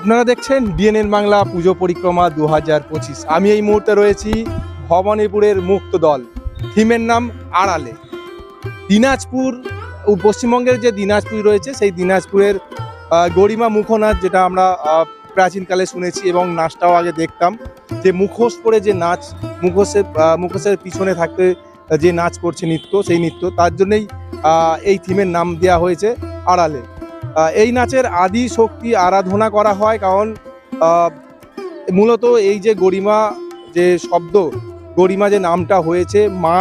আপনারা দেখছেন ডিএনএন বাংলা পুজো পরিক্রমা দু হাজার পঁচিশ। আমি এই মুহূর্তে রয়েছি ভবানীপুরের মুক্ত দল। থিমের নাম আড়ালে। দিনাজপুর পশ্চিমবঙ্গের যে দিনাজপুর রয়েছে, সেই দিনাজপুরের গরিমা মুখনাচ যেটা আমরা প্রাচীনকালে শুনেছি এবং নাচটাও আগে দেখতাম। যে মুখোশ পরে যে নাচ মুখোশের মুখোশের পিছনে থাকতে, যে নাচ করছে নৃত্য, সেই নৃত্য, তার জন্যই এই থিমের নাম দেওয়া হয়েছে আড়ালে। এই নাচের আদি শক্তি আরাধনা করা হয়, কারণ মূলত এই যে গরিমা যে শব্দ, গরিমা যে নামটা হয়েছে, মা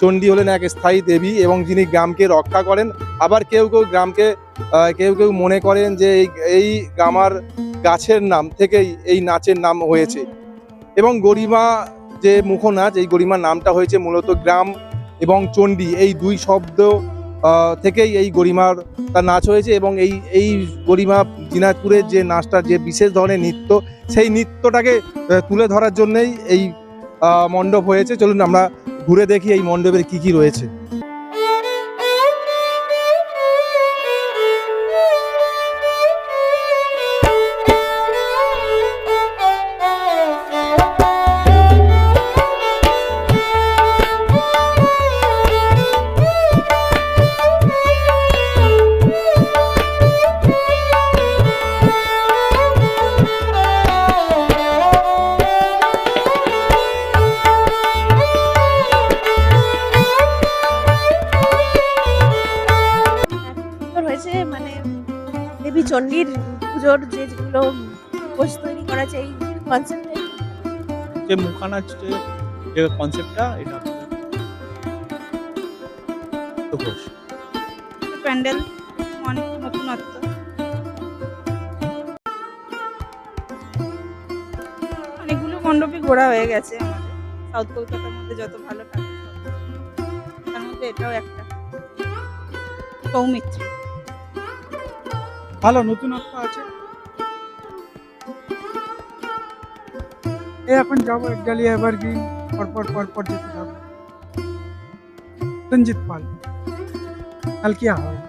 চণ্ডী হলেন এক স্থায়ী দেবী এবং যিনি গ্রামকে রক্ষা করেন। আবার কেউ কেউ গ্রামকে কেউ কেউ মনে করেন যে এই এই গ্রামার গাছের নাম থেকেই এই নাচের নাম হয়েছে। এবং গরিমা যে মুখনাচ, এই গরিমার নামটা হয়েছে মূলত গ্রাম এবং চণ্ডী। এই দুই শব্দ থেকেই এই গরিমার তার নাচ হয়েছে এবং এই এই গরিমা দিনাজপুরের যে নাচটা, যে বিশেষ ধরনের নৃত্য, সেই নৃত্যটাকে তুলে ধরার জন্যেই এই মণ্ডপ হয়েছে। চলুন আমরা ঘুরে দেখি এই মণ্ডপের কি কি রয়েছে। হয়েছে মানে দেবী চণ্ডীর পুজোর যে যেগুলো উপোস তৈরি করা আছে এই কনসেপ্টে যে মুখানাচ যে যে কনসেপ্টটা এটা তো ঘোষ। প্যান্ডেল অনেক নতুনত্ব। অনেকগুলো মণ্ডপই ঘোরা হয়ে গেছে আমাদের। সাউথ কলকাতার মধ্যে যত ভালো তার মধ্যে এটাও একটা। সৌমিত্র। ভালো নতুনত্ব আছে এই এখন যাবো ডালিয়া এভারগ্রিন পরপর পরপর যেতে যাবো রঞ্জিত পাল কালকে হবে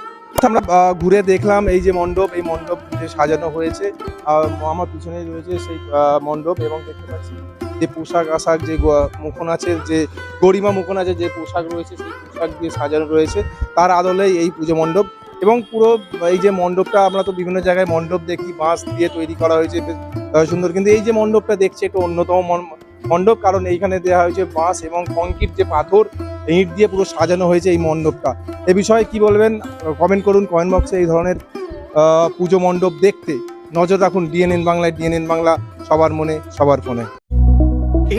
আমরা ঘুরে দেখলাম এই যে মণ্ডপ, এই মণ্ডপ যে সাজানো হয়েছে আমার পিছনে রয়েছে সেই মণ্ডপ এবং দেখতে পাচ্ছি যে পোশাক আশাক যে গ- মুখনাচের যে, গরিমা মুখনাচের যে পোশাক রয়েছে, সেই পোশাক দিয়ে সাজানো রয়েছে। তার আদলেই এই পুজো মণ্ডপ এবং পুরো, এই যে মণ্ডপটা আমরা তো বিভিন্ন জায়গায় মণ্ডপ দেখি, বাঁশ দিয়ে তৈরি করা হয়েছে সুন্দর। কিন্তু এই যে মণ্ডপটা দেখছি একটু অন্যতম মণ্ডপ। কারণ এইখানে দেওয়া হয়েছে বাঁশ এবং কংক্রিট যে পাথর ইট দিয়ে পুরো সাজানো হয়েছে এই মণ্ডপটা। এ বিষয়ে কি বলবেন? কমেন্ট করুন কমেন্ট বক্সে এই ধরনের পুজো মণ্ডপ দেখতে। নজর রাখুন ডিএনএন বাংলায় ডিএনএন বাংলা সবার মনে, সবার ফোনে।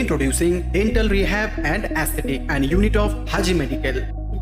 Introducing Dental Rehab and Aesthetic and Unit of Haji Medical.